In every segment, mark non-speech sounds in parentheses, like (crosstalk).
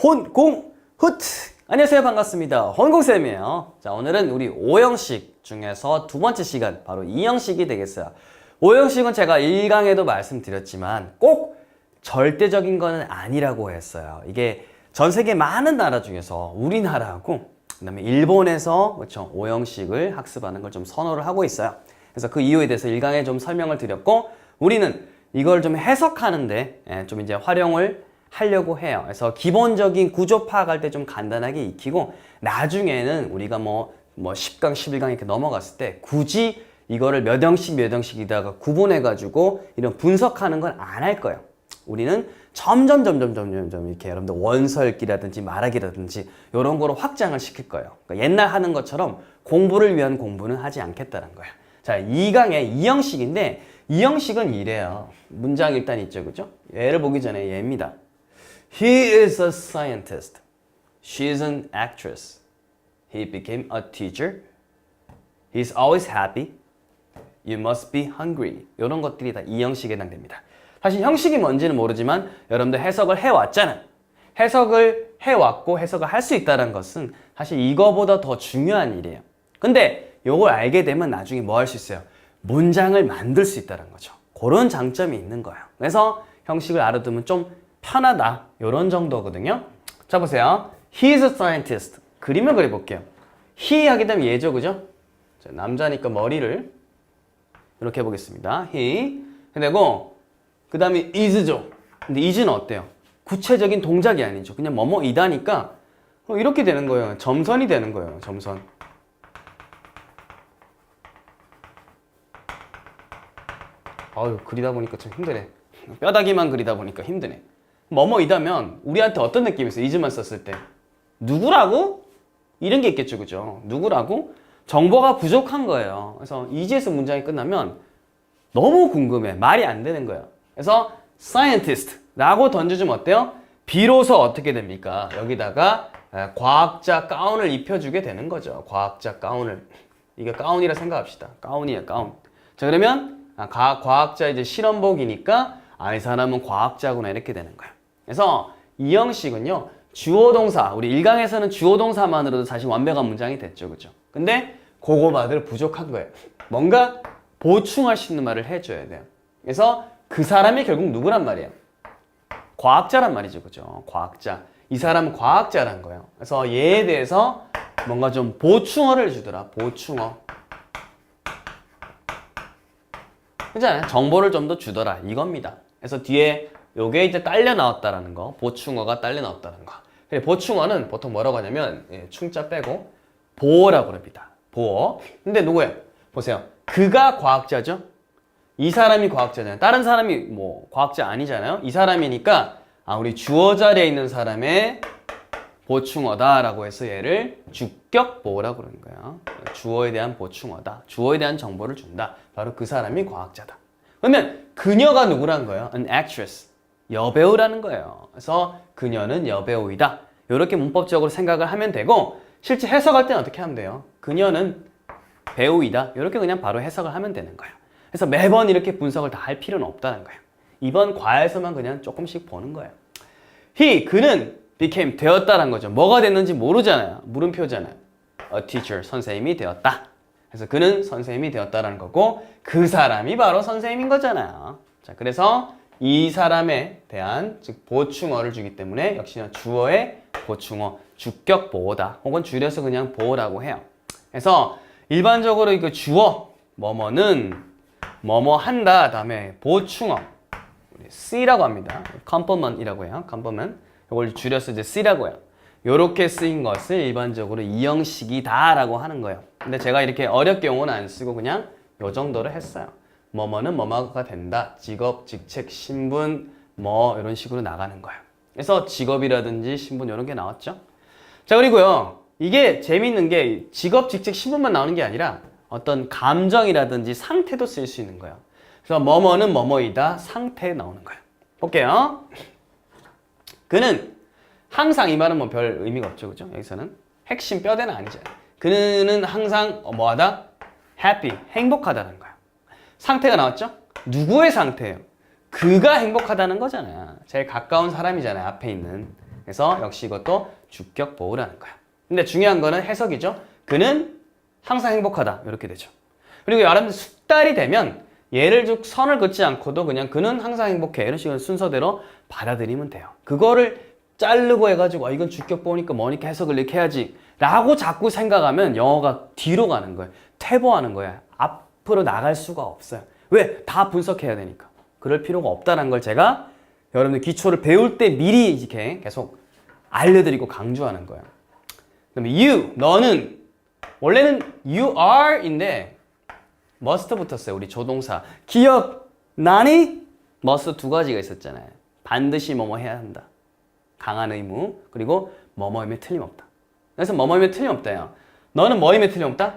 혼공 후트. 안녕하세요. 반갑습니다. 혼공쌤이에요. 자 오늘은 우리 오형식 중에서 두 번째 시간 바로 이형식이 되겠어요. 오형식은 제가 1강에도 말씀드렸지만 꼭 절대적인 거는 아니라고 했어요. 이게 전 세계 많은 나라 중에서 우리나라하고 그 다음에 일본에서 그렇죠 오형식을 학습하는 걸 좀 선호를 하고 있어요. 그래서 그 이유에 대해서 1강에 좀 설명을 드렸고 우리는 이걸 좀 해석하는데 예, 좀 이제 활용을 하려고 해요. 그래서 기본적인 구조 파악할 때 좀 간단하게 익히고 나중에는 우리가 뭐, 뭐 10강, 11강 이렇게 넘어갔을 때 굳이 이거를 몇 형씩 몇 형씩이다가 구분해가지고 이런 분석하는 건 안 할 거예요. 우리는 점점, 점 점, 점 점, 점 점 이렇게 여러분들 원설기라든지 말하기라든지 이런 거로 확장을 시킬 거예요. 그러니까 옛날 하는 것처럼 공부를 위한 공부는 하지 않겠다는 거예요. 자, 2강의 이 형식인데 이 형식은 이래요. 문장 일단 있죠, 그죠? 얘를 보기 전에 얘입니다. He is a scientist. She is an actress. He became a teacher. He's always happy. You must be hungry. 이런 것들이 다 이 형식에 해당됩니다. 사실 형식이 뭔지는 모르지만 여러분들 해석을 해왔잖아요. 해석을 해왔고 해석을 할 수 있다는 것은 사실 이거보다 더 중요한 일이에요. 근데 이걸 알게 되면 나중에 뭐 할 수 있어요? 문장을 만들 수 있다는 거죠. 그런 장점이 있는 거예요. 그래서 형식을 알아두면 좀 편하다. 이런 정도거든요. 자, 보세요. He is a scientist. 그림을 그려볼게요. He 하게 되면 얘죠, 그죠? 자, 남자니까 머리를 이렇게 해보겠습니다. He. 그리고 그 다음에 is죠. 근데 is는 어때요? 구체적인 동작이 아니죠. 그냥 뭐뭐이다니까 어, 이렇게 되는 거예요. 점선이 되는 거예요. 점선. 아유 그리다 보니까 참 힘드네. 뼈다귀만 그리다 보니까 힘드네. 뭐뭐이다면 우리한테 어떤 느낌이 있어요? is만 썼을 때 누구라고? 이런 게 있겠죠, 그죠? 누구라고? 정보가 부족한 거예요. 그래서 is에서 문장이 끝나면 너무 궁금해. 말이 안 되는 거예요. 그래서 scientist라고 던져주면 어때요? 비로소 어떻게 됩니까? 여기다가 에, 과학자 가운을 입혀주게 되는 거죠. 과학자 가운을. 이게 가운이라 생각합시다. 가운이야, 가운. 자, 그러면 아, 가, 과학자 이제 실험복이니까 아, 이 사람은 과학자구나 이렇게 되는 거예요. 그래서 이 형식은요, 주어 동사, 우리 일강에서는 주어 동사만으로도 사실 완벽한 문장이 됐죠. 그죠? 근데 그거마들 부족한 거예요. 뭔가 보충할 수 있는 말을 해줘야 돼요. 그래서 그 사람이 결국 누구란 말이에요? 과학자란 말이죠. 그죠? 과학자. 이 사람은 과학자란 거예요. 그래서 얘에 대해서 뭔가 좀 보충어를 주더라. 보충어. 그잖아요. 정보를 좀 더 주더라. 이겁니다. 그래서 뒤에 요게 이제 딸려 나왔다라는 거. 보충어가 딸려 나왔다는 거. 그래, 보충어는 보통 뭐라고 하냐면 예, 충자 빼고 보어라고 그럽니다. 보어. 근데 누구예요? 보세요. 그가 과학자죠? 이 사람이 과학자잖아요. 다른 사람이 뭐 과학자 아니잖아요. 이 사람이니까 아 우리 주어 자리에 있는 사람의 보충어다라고 해서 얘를 주격 보호라고 그러는 거예요. 주어에 대한 보충어다. 주어에 대한 정보를 준다. 바로 그 사람이 과학자다. 그러면 그녀가 누구란 거예요? An actress. 여배우라는 거예요. 그래서 그녀는 여배우이다. 이렇게 문법적으로 생각을 하면 되고 실제 해석할 때는 어떻게 하면 돼요? 그녀는 배우이다. 이렇게 그냥 바로 해석을 하면 되는 거예요. 그래서 매번 이렇게 분석을 다 할 필요는 없다는 거예요. 이번 과에서만 그냥 조금씩 보는 거예요. he 그는 became 되었다는 거죠. 뭐가 됐는지 모르잖아요. 물음표잖아요. a teacher 선생님이 되었다. 그래서 그는 선생님이 되었다라는 거고 그 사람이 바로 선생님인 거잖아요. 자, 그래서 이 사람에 대한 즉 보충어를 주기 때문에 역시나 주어의 보충어 주격 보호다. 혹은 줄여서 그냥 보호라고 해요. 그래서 일반적으로 이거 주어 뭐뭐는 뭐뭐 한다 다음에 보충어 C라고 합니다. complement이라고 해요. complement. 이걸 줄여서 이제 C라고 해요. 요렇게 쓰인 것을 일반적으로 이 형식이다라고 하는 거예요. 근데 제가 이렇게 어렵게 용어는 안 쓰고 그냥 요 정도로 했어요. 뭐뭐는 뭐뭐가 된다. 직업, 직책, 신분 뭐 이런 식으로 나가는 거예요. 그래서 직업이라든지 신분 이런 게 나왔죠. 자 그리고요. 이게 재밌는 게 직업, 직책, 신분만 나오는 게 아니라 어떤 감정이라든지 상태도 쓸 수 있는 거예요. 그래서 뭐뭐는 뭐뭐이다 상태에 나오는 거예요. 볼게요. 그는 항상 이 말은 뭐 별 의미가 없죠, 그죠? 여기서는 핵심 뼈대는 아니잖아요. 그는 항상 어, 뭐하다? happy, 행복하다는 거예요. 상태가 나왔죠? 누구의 상태예요? 그가 행복하다는 거잖아요. 제일 가까운 사람이잖아요, 앞에 있는. 그래서 역시 이것도 주격 보호라는 거야. 근데 중요한 거는 해석이죠. 그는 항상 행복하다. 이렇게 되죠. 그리고 여러분들 숙달이 되면 얘를 쭉 선을 긋지 않고도 그냥 그는 항상 행복해. 이런 식으로 순서대로 받아들이면 돼요. 그거를 자르고 해가지고 아, 이건 주격 보니까 뭐니까 해석을 이렇게 해야지. 라고 자꾸 생각하면 영어가 뒤로 가는 거예요. 퇴보하는 거야. 앞으로 나갈 수가 없어요. 왜? 다 분석해야 되니까. 그럴 필요가 없다는 걸 제가 여러분들 기초를 배울 때 미리 이렇게 계속 알려드리고 강조하는 거예요. 그다음에 you, 너는 원래는 you are인데 must 붙었어요. 우리 조동사. 기억 나니? must 두 가지가 있었잖아요. 반드시 뭐뭐 해야 한다. 강한 의무 그리고 뭐뭐임에 틀림없다. 그래서 뭐뭐임에 틀림없다요. 너는 뭐임에 틀림없다?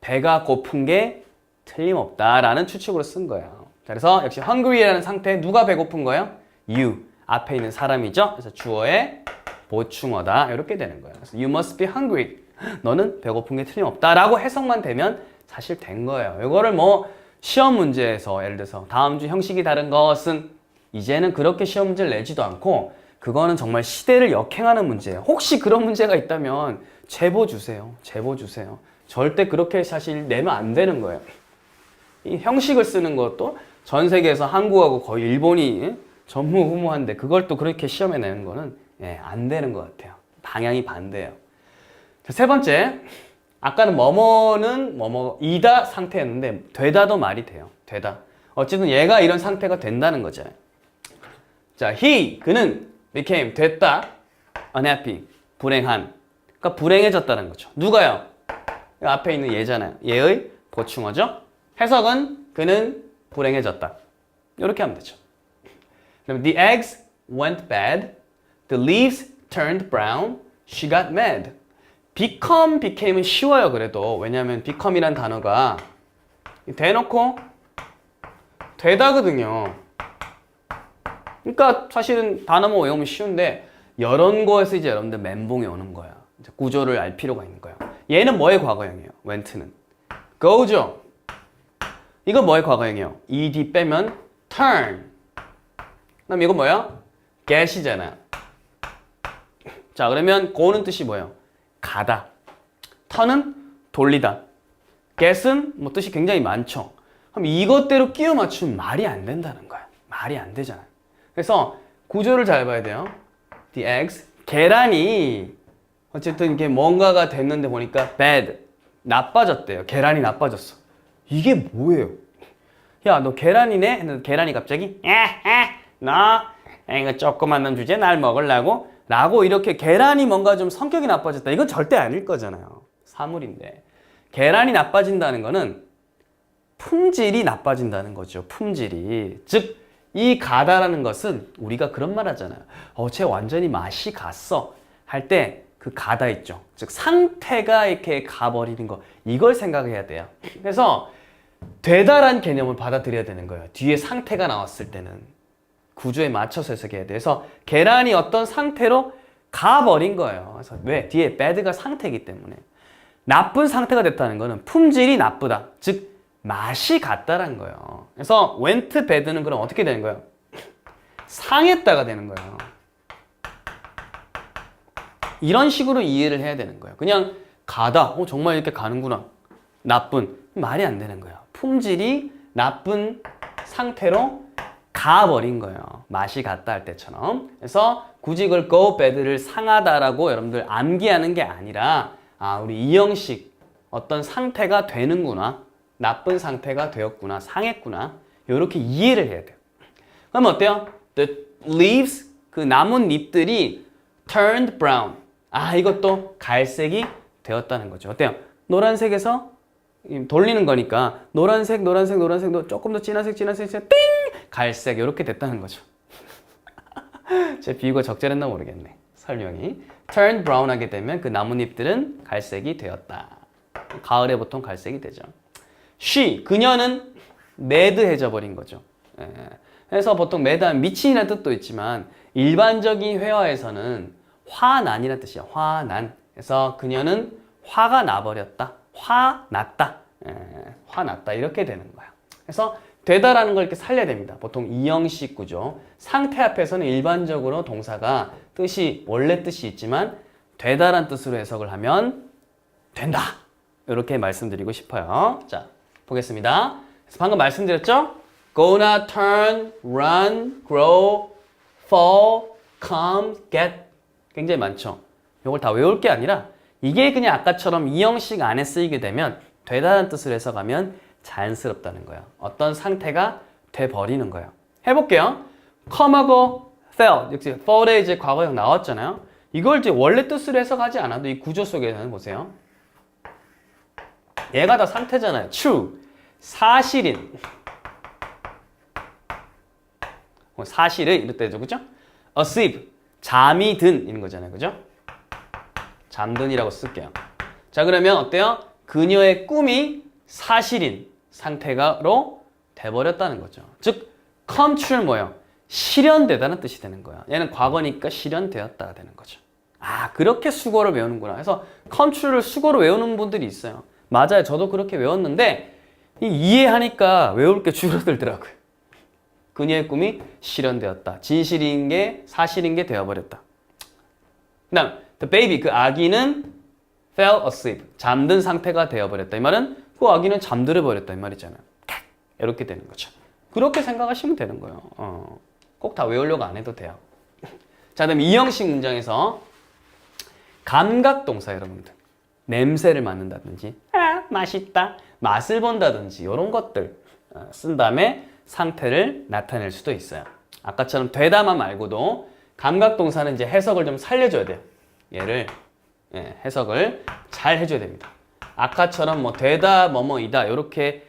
배가 고픈 게 틀림없다라는 추측으로 쓴 거예요. 자, 그래서 역시 hungry라는 상태에 누가 배고픈 거예요? you 앞에 있는 사람이죠. 그래서 주어의 보충어다 이렇게 되는 거예요. 그래서 you must be hungry. 너는 배고픈 게 틀림없다라고 해석만 되면 사실 된 거예요. 이거를 뭐 시험 문제에서 예를 들어서 다음 주 형식이 다른 것은 이제는 그렇게 시험 문제를 내지도 않고 그거는 정말 시대를 역행하는 문제예요. 혹시 그런 문제가 있다면 제보 주세요. 제보 주세요. 절대 그렇게 사실 내면 안 되는 거예요. 이 형식을 쓰는 것도 전 세계에서 한국하고 거의 일본이 전무후무한데 그걸 또 그렇게 시험에 내는 거는 예, 안 되는 것 같아요. 방향이 반대예요. 자, 세 번째, 아까는 뭐뭐는 뭐뭐이다 상태였는데 되다도 말이 돼요. 되다. 어쨌든 얘가 이런 상태가 된다는 거잖아요. 자, he 그는 became 됐다. unhappy 불행한. 그러니까 불행해졌다는 거죠. 누가요? 앞에 있는 얘잖아요. 얘의 보충어죠. 해석은 그는 불행해졌다. 이렇게 하면 되죠. 그럼 the eggs went bad, the leaves turned brown, she got mad. become, became은 쉬워요 그래도 왜냐하면 become이란 단어가 대놓고 되다거든요. 그러니까 사실은 단어만 외우면 쉬운데 이런 거에서 이제 여러분들 멘붕이 오는 거야. 구조를 알 필요가 있는 거예요. 얘는 뭐의 과거형이에요? went는 go죠. 이건 뭐의 과거형이에요? ed 빼면 turn. 그럼 이거 뭐야? get이잖아요. 자 그러면 go는 뜻이 뭐예요? 가다. turn은 돌리다. get은 뭐 뜻이 굉장히 많죠. 그럼 이것대로 끼워 맞추면 말이 안 된다는 거야. 말이 안 되잖아요. 그래서 구조를 잘 봐야 돼요. The eggs 계란이 어쨌든 이게 뭔가가 됐는데 보니까 bad 나빠졌대요. 계란이 나빠졌어. 이게 뭐예요? 야, 너 계란이네? 했는데 계란이 갑자기 에에 너 이거 조그만 놈 주제 날 먹으려고 라고 이렇게 계란이 뭔가 좀 성격이 나빠졌다. 이건 절대 아닐 거잖아요. 사물인데. 계란이 나빠진다는 거는 품질이 나빠진다는 거죠. 품질이. 즉, 이 가다라는 것은 우리가 그런 말 하잖아요. 어, 쟤 완전히 맛이 갔어. 할 때 그 가다 있죠. 즉, 상태가 이렇게 가버리는 거. 이걸 생각해야 돼요. 그래서 되다란 개념을 받아들여야 되는 거예요. 뒤에 상태가 나왔을 때는. 구조에 맞춰서 해석해야 돼. 그래서 계란이 어떤 상태로 가버린 거예요. 그래서 왜? 뒤에 bad가 상태이기 때문에. 나쁜 상태가 됐다는 거는 품질이 나쁘다. 즉, 맛이 같다는 거예요. 그래서 went bad는 그럼 어떻게 되는 거예요? 상했다가 되는 거예요. 이런 식으로 이해를 해야 되는 거예요. 그냥 가다. 어, 정말 이렇게 가는구나. 나쁜. 말이 안 되는 거예요. 품질이 나쁜 상태로 가버린 거예요. 맛이 갔다 할 때처럼. 그래서 굳이 그걸 go bad를 상하다라고 여러분들 암기하는 게 아니라 아, 우리 이 형식 어떤 상태가 되는구나. 나쁜 상태가 되었구나. 상했구나. 이렇게 이해를 해야 돼요. 그럼 어때요? The leaves 그 남은 잎들이 turned brown. 아, 이것도 갈색이 되었다는 거죠. 어때요? 노란색에서 돌리는 거니까 노란색, 노란색, 노란색, 조금 더 진한색, 진한색, 띵! 갈색 이렇게 됐다는 거죠. (laughs) 제 비유가 적절했나 모르겠네. 설명이. turn brown 하게 되면 그 나뭇잎들은 갈색이 되었다. 가을에 보통 갈색이 되죠. she, 그녀는 매드해져 버린 거죠. 예. 그래서 보통 매드한 미친이라는 뜻도 있지만 일반적인 회화에서는 화난이라는 뜻이야. 화난. 그래서 그녀는 화가 나버렸다. 화났다. 예, 화났다. 이렇게 되는 거야. 그래서 되다라는 걸 이렇게 살려야 됩니다. 보통 이형식 구조. 상태 앞에서는 일반적으로 동사가 뜻이 원래 뜻이 있지만 되다란 뜻으로 해석을 하면 된다. 이렇게 말씀드리고 싶어요. 자, 보겠습니다. 그래서 방금 말씀드렸죠? gonna turn, run, grow, fall, come, get 굉장히 많죠. 이걸 다 외울 게 아니라 이게 그냥 아까처럼 이 형식 안에 쓰이게 되면 되다는 뜻을 해석하면 자연스럽다는 거예요. 어떤 상태가 돼 버리는 거예요. 해볼게요. come하고 fell, 역시 fall에 이제 과거형 나왔잖아요. 이걸 이제 원래 뜻으로 해석하지 않아도 이 구조 속에서는 보세요. 얘가 다 상태잖아요. true, 사실인. 뭐 사실을 이럴 때죠, 그죠? asleep, 잠이 든 이런 거잖아요, 그죠? 잠든이라고 쓸게요. 자, 그러면 어때요? 그녀의 꿈이 사실인 상태가로 돼버렸다는 거죠. 즉, come true 뭐예요? 실현되다는 뜻이 되는 거야. 얘는 과거니까 실현되었다 되는 거죠. 아, 그렇게 수거를 외우는구나. 그래서 come true를 수거로 외우는 분들이 있어요. 맞아요. 저도 그렇게 외웠는데 이 이해하니까 외울 게 줄어들더라고요. 그녀의 꿈이 실현되었다. 진실인 게 사실인 게 되어버렸다. 그 다음 the baby 그 아기는 fell asleep 잠든 상태가 되어버렸다. 이 말은 그 아기는 잠들어 버렸다 이 말이잖아요. 이렇게 되는 거죠. 그렇게 생각하시면 되는 거예요. 어, 꼭 다 외우려고 안 해도 돼요. 자, 그다음 이 형식 문장에서 감각 동사 여러분들 냄새를 맡는다든지 아 맛있다 맛을 본다든지 이런 것들 어, 쓴 다음에 상태를 나타낼 수도 있어요. 아까처럼 되다만 말고도 감각 동사는 이제 해석을 좀 살려줘야 돼요. 얘를 예, 해석을 잘 해줘야 됩니다. 아까처럼 뭐 되다 뭐뭐이다 이렇게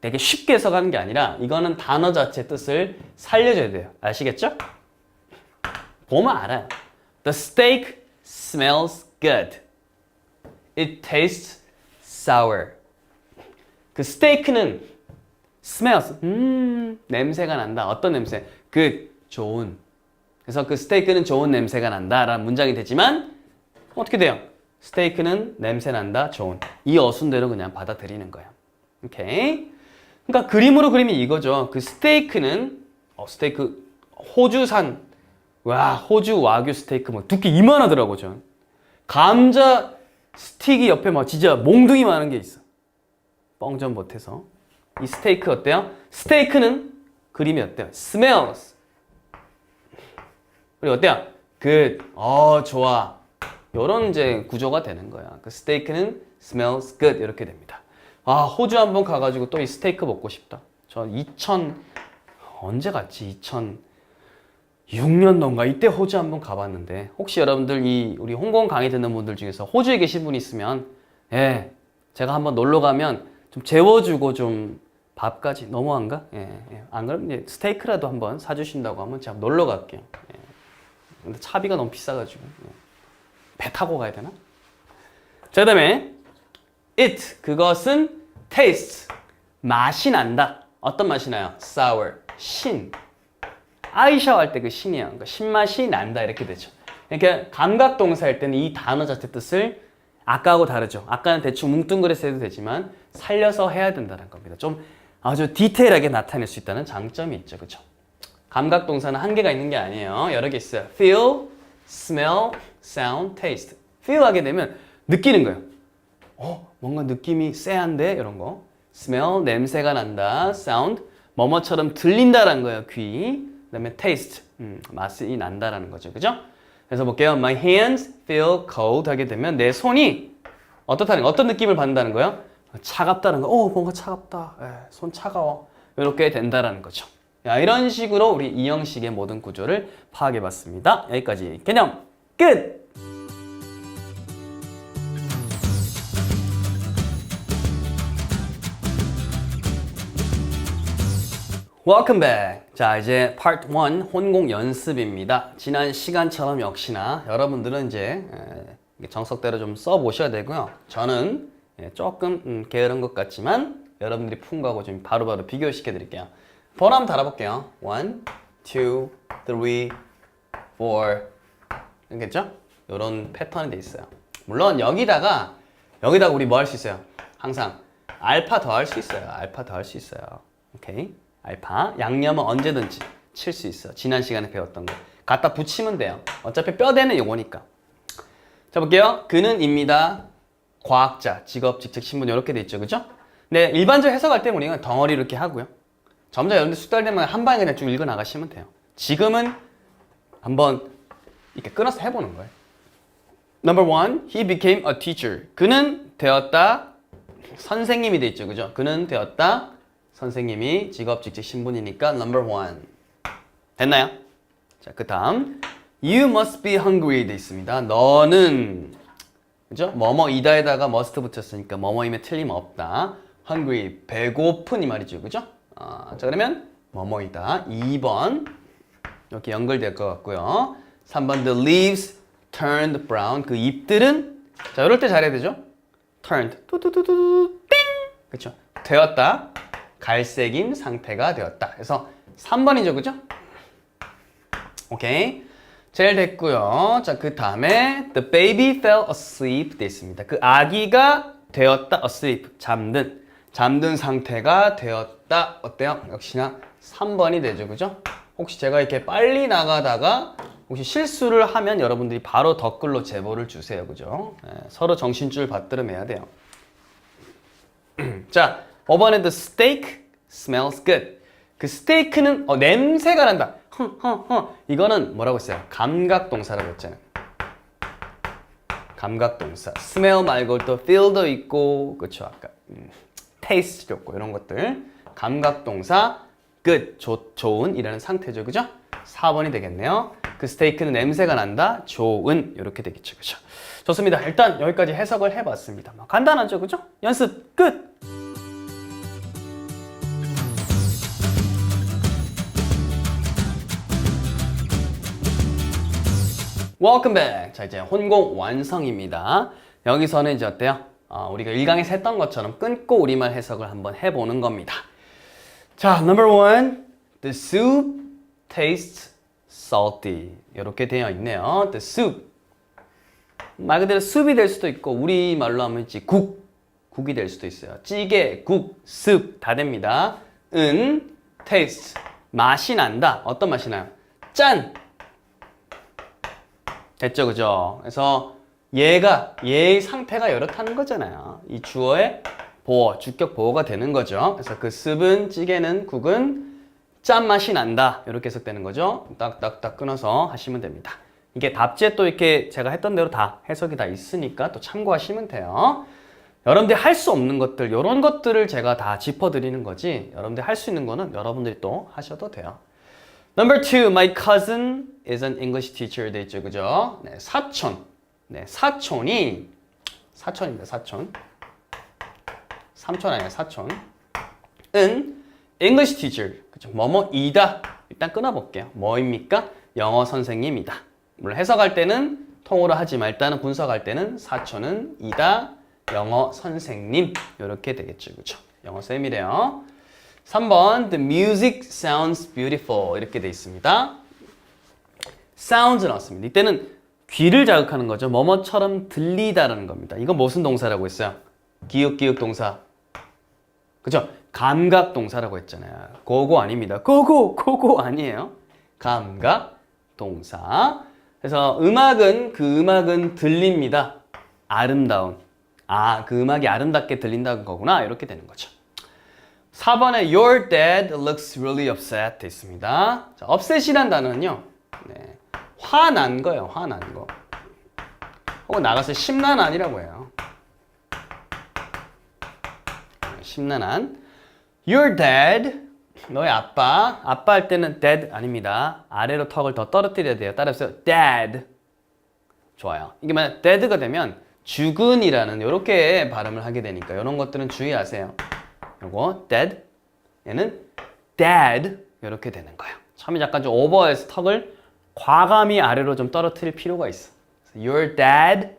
되게 쉽게 해석하는 게 아니라 이거는 단어 자체 뜻을 살려줘야 돼요. 아시겠죠? 보면 알아요. The steak smells good. It tastes sour. 그 스테이크는 smells 음 냄새가 난다. 어떤 냄새? 그 좋은. 그래서 그 스테이크는 좋은 냄새가 난다라는 문장이 되지만 어떻게 돼요? 스테이크는 냄새 난다. 좋은. 이 어순대로 그냥 받아들이는 거예요. 오케이. 그러니까 그림으로 그리면 이거죠. 그 스테이크는 어, 스테이크 호주산 와 호주 와규 스테이크 뭐 두께 이만하더라고 전. 감자 스틱이 옆에 막 진짜 몽둥이 많은 게 있어. 뻥전 못해서 이 스테이크 어때요? 스테이크는 그림이 어때요? smells. 그리고 어때요? good. 어 좋아. 요런 이제 구조가 되는 거야. 그 스테이크는 smells good 이렇게 됩니다. 아 호주 한번 가가지고 또 이 스테이크 먹고 싶다. 저 2000 언제 갔지? 2006년도인가 이때 호주 한번 가봤는데 혹시 여러분들 이 우리 홍콩 강의 듣는 분들 중에서 호주에 계신 분 있으면 예 제가 한번 놀러 가면 좀 재워주고 좀 밥까지 너무한가? 예, 예. 안 그러면 스테이크라도 한번 사주신다고 하면 제가 놀러 갈게요. 예. 근데 차비가 너무 비싸가지고 예. 배 타고 가야 되나? 자 그다음에 it 그것은 taste 맛이 난다. 어떤 맛이 나요? sour 신. 아이샤 할때 그 신이야. 그러니까 신맛이 난다 이렇게 되죠. 그러니까 감각 동사일 때는 이 단어 자체 뜻을 아까하고 다르죠. 아까는 대충 뭉뚱그려서 해도 되지만 살려서 해야 된다는 겁니다. 좀 아주 디테일하게 나타낼 수 있다는 장점이 있죠. 그렇죠? 감각 동사는 한계가 있는 게 아니에요. 여러 개 있어요. feel, smell, sound, taste. feel 하게 되면 느끼는 거예요. 어, 뭔가 느낌이 쎄한데 이런 거. smell 냄새가 난다. sound 뭐뭐처럼 들린다라는 거예요. 귀. 그다음에 taste 음, 맛이 난다라는 거죠. 그죠? 그래서 볼게요. My hands feel cold 하게 되면 내 손이 어떻다는 거, 어떤 느낌을 받는다는 거예요? 차갑다는 거. 어, 뭔가 차갑다. 에, 손 차가워. 이렇게 된다라는 거죠. 야, 이런 식으로 우리 이 형식의 모든 구조를 파악해 봤습니다. 여기까지 개념 끝! Welcome back. 자, 이제 Part 1 혼공 연습입니다. 지난 시간처럼 역시나 여러분들은 이제 에, 정석대로 좀 써보셔야 되고요. 저는 예, 조금 음, 게으른 것 같지만 여러분들이 푼 거하고 좀 바로바로 비교시켜 드릴게요. 한번 달아볼게요. 1, 2, 3, 4. 알겠죠? 이런 패턴이 돼 있어요. 물론 여기다가 여기다가 우리 뭐 할 수 있어요? 항상 알파 더할 수 있어요. 알파 더할 수 있어요. 오케이. 알파. 양념은 언제든지 칠 수 있어. 지난 시간에 배웠던 거. 갖다 붙이면 돼요. 어차피 뼈대는 요거니까. 자, 볼게요. 그는 입니다. 과학자, 직업, 직책, 신분 이렇게 돼 있죠. 그죠? 네, 일반적으로 해석할 때 우리가 덩어리 이렇게 하고요. 점점 여러분들 숙달 되면 한 방에 그냥 쭉 읽어 나가시면 돼요. 지금은 한번 이렇게 끊어서 해보는 거예요. Number one, he became a teacher. 그는 되었다. 선생님이 돼 있죠, 그죠? 그는 되었다. 선생님이 직업, 직책, 신분이니까 number one. 됐나요? 자, 그 다음 You must be hungry 돼 있습니다. 너는 그죠? 뭐뭐 이다에다가 must 붙였으니까 뭐뭐임에 틀림없다. hungry 배고픈 이 말이죠, 그죠? 아, 자 그러면 뭐뭐이다. 2번 이렇게 연결될 것 같고요. 3번 the leaves turned brown 그 잎들은 자 이럴 때 잘해야 되죠? turned 뚜뚜뚜뚜 땡 그렇죠? 되었다. 갈색인 상태가 되었다. 그래서 3번이죠, 그죠? 오케이. 젤 됐고요. 자, 그 다음에 the baby fell asleep 돼 있습니다. 그 아기가 되었다 asleep 잠든 잠든 상태가 되었다 어때요? 역시나 3번이 되죠. 그죠? 혹시 제가 이렇게 빨리 나가다가 혹시 실수를 하면 여러분들이 바로 댓글로 제보를 주세요. 그죠? 예, 서로 정신줄 받들어매야 돼요. (clears throat) 자, 5번에 the steak smells good. 그 스테이크는 어, 냄새가 난다. 이거는 뭐라고 했어요? 감각 동사라고 했잖아요. 감각 동사. smell 말고 또 feel도 있고 그렇죠. 아까 음, taste도 있고 이런 것들. 감각 동사 good 좋, 좋은 이라는 상태죠. 그죠? 4번이 되겠네요. 그 스테이크는 냄새가 난다. 좋은 이렇게 되겠죠. 그죠? 좋습니다. 일단 여기까지 해석을 해 봤습니다. 간단하죠. 그죠? 연습 끝. Welcome back. 자 이제 혼공 완성입니다. 여기서는 이제 어때요? 어, 우리가 1강에서 했던 것처럼 끊고 우리말 해석을 한번 해보는 겁니다. 자, number one, the soup tastes salty. 이렇게 되어 있네요. The soup. 말 그대로 숲이 될 수도 있고 우리 말로 하면 이제 국, 국이 될 수도 있어요. 찌개, 국, 숲다 됩니다. 은, taste, 맛이 난다. 어떤 맛이 나요? 짠! 됐죠, 그죠? 그래서 얘가 얘의 상태가 이렇다는 거잖아요. 이 주어의 보어, 주격 보어가 되는 거죠. 그래서 그 습은 찌개는 국은 짠맛이 난다. 이렇게 해석되는 거죠. 딱딱딱 끊어서 하시면 됩니다. 이게 답지에 또 이렇게 제가 했던 대로 다 해석이 다 있으니까 또 참고하시면 돼요. 여러분들이 할 수 없는 것들, 이런 것들을 제가 다 짚어드리는 거지. 여러분들이 할 수 있는 거는 여러분들이 또 하셔도 돼요. Number two, my cousin is an English teacher. 돼 있죠, 그죠? 네, 사촌. 네, 사촌이 사촌입니다, 사촌. 삼촌 아니야, 사촌. 은 English teacher. 그죠? 뭐뭐이다. 일단 끊어볼게요. 뭐입니까? 영어 선생님이다. 물론 해석할 때는 통으로 하지만 일단은 분석할 때는 사촌은 이다. 영어 선생님. 이렇게 되겠죠, 그죠? 영어 쌤이래요. 3번 The music sounds beautiful 이렇게 돼 있습니다. sounds 나왔습니다. 이때는 귀를 자극하는 거죠. 뭐뭐처럼 들리다라는 겁니다. 이건 무슨 동사라고 했어요? 기읍기읍 동사. 그죠? 감각 동사라고 했잖아요. 고고 아닙니다. 고고 고고 아니에요. 감각 동사. 그래서 음악은 그 음악은 들립니다. 아름다운. 아, 그 음악이 아름답게 들린다는 거구나. 이렇게 되는 거죠. 4번에 Your dad looks really upset 돼 있습니다. 자, upset이란 단어는요. 네, 화난 거예요. 화난 거. 혹은 나가서 심란한이라고 해요. 심란한. Your dad 너의 아빠. 아빠 할 때는 dad 아닙니다. 아래로 턱을 더 떨어뜨려야 돼요. 따라서 dad. 좋아요. 이게 만약 dead가 되면 죽은이라는 이렇게 발음을 하게 되니까 이런 것들은 주의하세요. 요거 dead 얘는 dad 이렇게 되는 거예요. 처음에 약간 좀 오버해서 턱을 과감히 아래로 좀 떨어뜨릴 필요가 있어. Your dad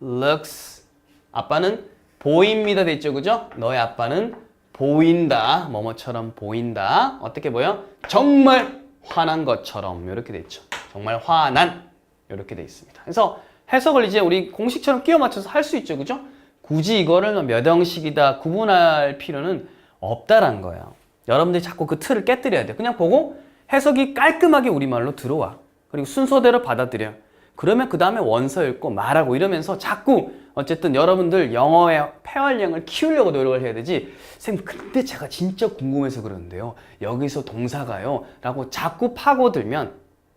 looks 아빠는 보입니다 됐죠 그죠? 너의 아빠는 보인다 뭐뭐처럼 보인다 어떻게 보여? 정말 화난 것처럼 이렇게 됐죠. 정말 화난 이렇게 돼 있습니다. 그래서 해석을 이제 우리 공식처럼 끼워 맞춰서 할 수 있죠 그죠? 굳이 이거를 몇 형식이다 구분할 필요는 없다라는 거예요. 여러분들이 자꾸 그 틀을 깨뜨려야 돼요. 그냥 보고 해석이 깔끔하게 우리말로 들어와. 그리고 순서대로 받아들여. 그러면 그 다음에 원서 읽고 말하고 이러면서 자꾸 어쨌든 여러분들 영어의 폐활량을 키우려고 노력을 해야 되지. 쌤, 근데 제가 진짜 궁금해서 그러는데요. 여기서 동사가요. 라고 자꾸 파고들면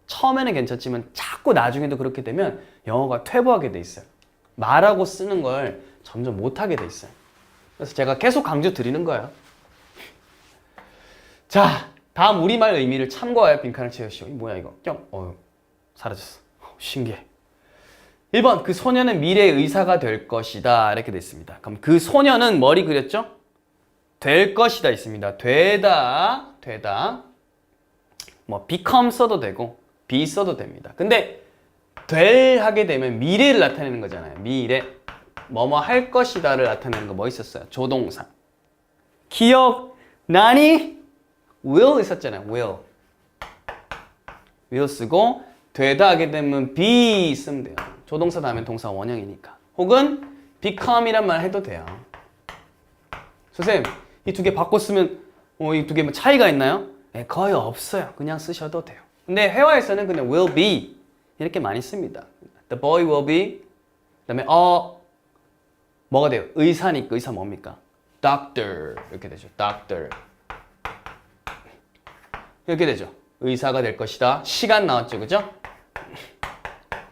처음에는 괜찮지만 자꾸 나중에도 그렇게 되면 영어가 퇴보하게 돼 있어요. 말하고 쓰는 걸 점점 못하게 돼 있어요. 그래서 제가 계속 강조 드리는 거예요. 자, 다음 우리말 의미를 참고하여 빈칸을 채우시오. 이 뭐야 이거? 뿅. 어, 사라졌어. 어, 신기해. 1번 그 소녀는 미래의 의사가 될 것이다 이렇게 돼 있습니다. 그럼 그 소녀는 머리 그렸죠? 될 것이다 있습니다. 되다, 되다. 뭐 become 써도 되고 be 써도 됩니다. 근데 될 하게 되면 미래를 나타내는 거잖아요. 미래. 뭐뭐 할 것이다를 나타내는 거 뭐 있었어요? 조동사. 기억 나니? will 있었잖아요. will. will 쓰고 되다 하게 되면 be 쓰면 돼요. 조동사 다음에 동사 원형이니까. 혹은 become이란 말 해도 돼요. 선생님, 이 두 개 바꿔 쓰면 어, 이 두 개 뭐 차이가 있나요? 네, 거의 없어요. 그냥 쓰셔도 돼요. 근데 회화에서는 그냥 will be 이렇게 많이 씁니다. The boy will be 그다음에 어 뭐가 돼요? 의사니까 의사 뭡니까? Doctor 이렇게 되죠. Doctor 이렇게 되죠. 의사가 될 것이다. 시간 나왔죠, 그죠?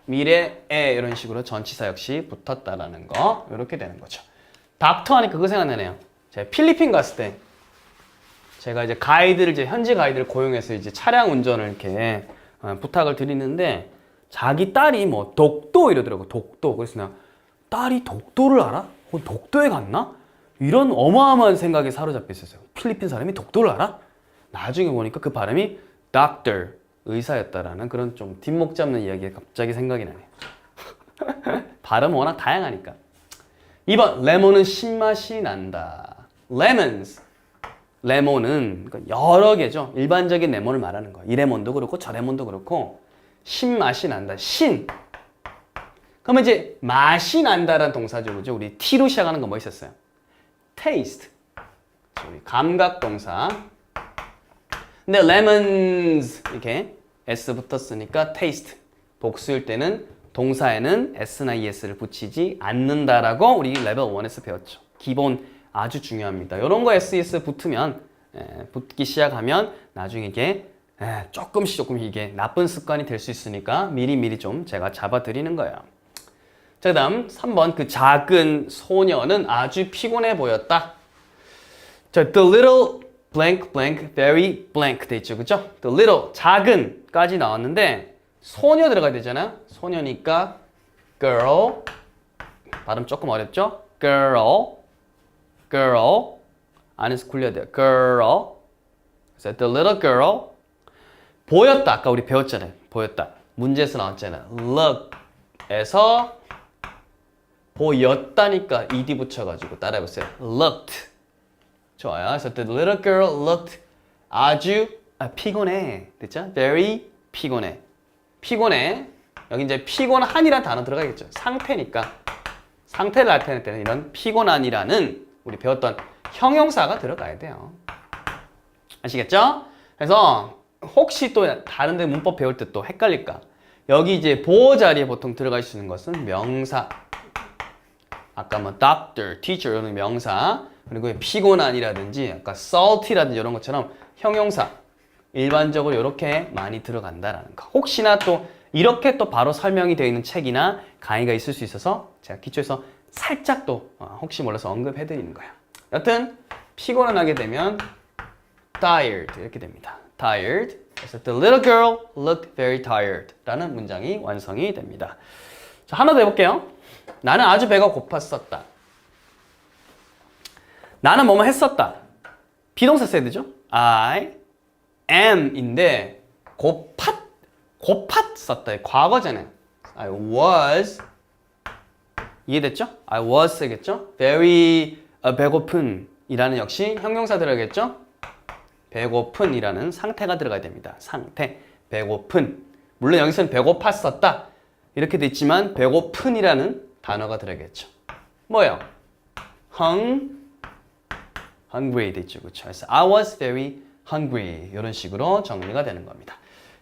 미래에 이런 식으로 전치사 역시 붙었다라는 거 이렇게 되는 거죠. 닥터 하니까 그거 생각나네요. 제가 필리핀 갔을 때 제가 이제 가이드를 이제 현지 가이드를 고용해서 이제 차량 운전을 이렇게 어, 부탁을 드리는데 자기 딸이 뭐 독도 이러더라고 독도 그래서 나 딸이 독도를 알아? 어, 독도에 갔나? 이런 어마어마한 생각에 사로잡혀 있었어요. 필리핀 사람이 독도를 알아? 나중에 보니까 그 발음이 doctor 의사였다라는 그런 좀 뒷목 잡는 이야기가 갑자기 생각이 나네요. (laughs) 발음은 워낙 다양하니까. 2번 레몬은 신맛이 난다. lemons 레몬은 그러니까 여러 개죠. 일반적인 레몬을 말하는 거예요. 이 레몬도 그렇고 저 레몬도 그렇고 신맛이 난다. 신. 그러면 이제 맛이 난다라는 동사죠. 그죠? 우리 T로 시작하는 거 뭐 있었어요? taste. 감각 동사. 근데 lemons 이렇게 s 붙었으니까 taste. 복수일 때는 동사에는 s나 es를 붙이지 않는다라고 우리 레벨 1에서 배웠죠. 기본 아주 중요합니다. 이런 거 ses 붙으면 에, 붙기 시작하면 나중에 이게 에, 조금씩 조금씩 이게 나쁜 습관이 될 수 있으니까 미리 미리 좀 제가 잡아드리는 거예요. 자, 그 다음 3번 그 작은 소녀는 아주 피곤해 보였다. 자, the little blank blank very blank 돼 있죠, 그죠? the little 작은까지 나왔는데 소녀 들어가야 되잖아. 소녀니까 girl 발음 조금 어렵죠? girl girl 안에서 굴려야 돼요. girl 그래서 the little girl 보였다. 아까 우리 배웠잖아요. 보였다. 문제에서 나왔잖아요. look에서 보였다니까 ed 붙여가지고 따라해보세요. looked 좋아요. 그래서 the little girl looked 아주 아, 피곤해. 됐죠? very 피곤해. 피곤해. 여기 이제 피곤한이라는 단어 들어가겠죠. 상태니까 상태를 나타낼 때는 이런 피곤한이라는 우리 배웠던 형용사가 들어가야 돼요. 아시겠죠? 그래서 혹시 또 다른 데 문법 배울 때 또 헷갈릴까? 여기 이제 보호 자리에 보통 들어갈 수 있는 것은 명사. 아까 뭐 doctor, teacher 이런 명사. 그리고 피곤한이라든지 아까 salty라든지 이런 것처럼 형용사. 일반적으로 이렇게 많이 들어간다라는 거. 혹시나 또 이렇게 또 바로 설명이 되어 있는 책이나 강의가 있을 수 있어서 제가 기초에서 살짝 또 어, 혹시 몰라서 언급해 드리는 거예요. 여튼 피곤을 하게 되면 tired 이렇게 됩니다. tired. 그래서 the little girl looked very tired 라는 문장이 완성이 됩니다. 자, 하나 더 해볼게요. 나는 아주 배가 고팠었다. 나는 뭐뭐 했었다. 비동사 써야 되죠? I am인데 고팠 고팠었다. 과거잖아요. I was 이해됐죠? I was 쓰겠죠? very 어, 배고픈 이라는 역시 형용사 들어가겠죠? 배고픈 이라는 상태가 들어가야 됩니다. 상태. 배고픈. 물론 여기서는 배고팠었다. 이렇게 돼 있지만 배고픈 이라는 단어가 들어가겠죠. 뭐예요? 헝 hungry 되죠. 그렇죠? 그래서 I was very hungry 이런 식으로 정리가 되는 겁니다.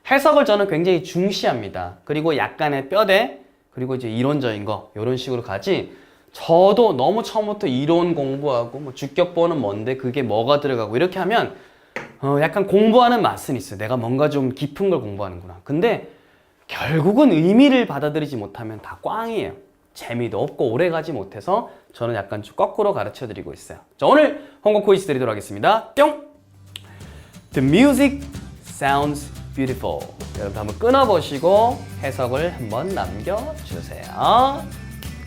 해석을 저는 굉장히 중시합니다. 그리고 약간의 뼈대 그리고 이제 이론적인 거 이런 식으로 가지. 저도 너무 처음부터 이론 공부하고 뭐 주격보는 뭔데 그게 뭐가 들어가고 이렇게 하면 어, 약간 공부하는 맛은 있어요. 내가 뭔가 좀 깊은 걸 공부하는구나. 근데 결국은 의미를 받아들이지 못하면 다 꽝이에요. 재미도 없고 오래 가지 못해서 저는 약간 좀 거꾸로 가르쳐 드리고 있어요. 자, 오늘 홍콩 퀴즈 드리도록 하겠습니다. 뿅! The music sounds beautiful. 여러분 한번 끊어보시고 해석을 한번 남겨주세요.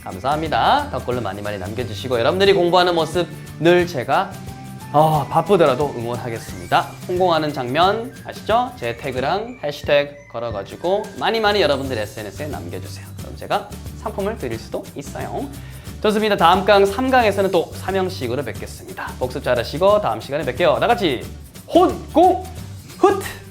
감사합니다. 댓글로 많이 많이 남겨주시고 여러분들이 공부하는 모습 늘 제가 어, 바쁘더라도 응원하겠습니다. 홍공하는 장면 아시죠? 제 태그랑 해시태그 걸어가지고 많이 많이 여러분들 SNS에 남겨주세요. 그럼 제가 상품을 드릴 수도 있어요. 좋습니다. 다음 강 3강에서는 또 3형식으로 뵙겠습니다. 복습 잘하시고 다음 시간에 뵐게요. 다 같이 혼공 훗!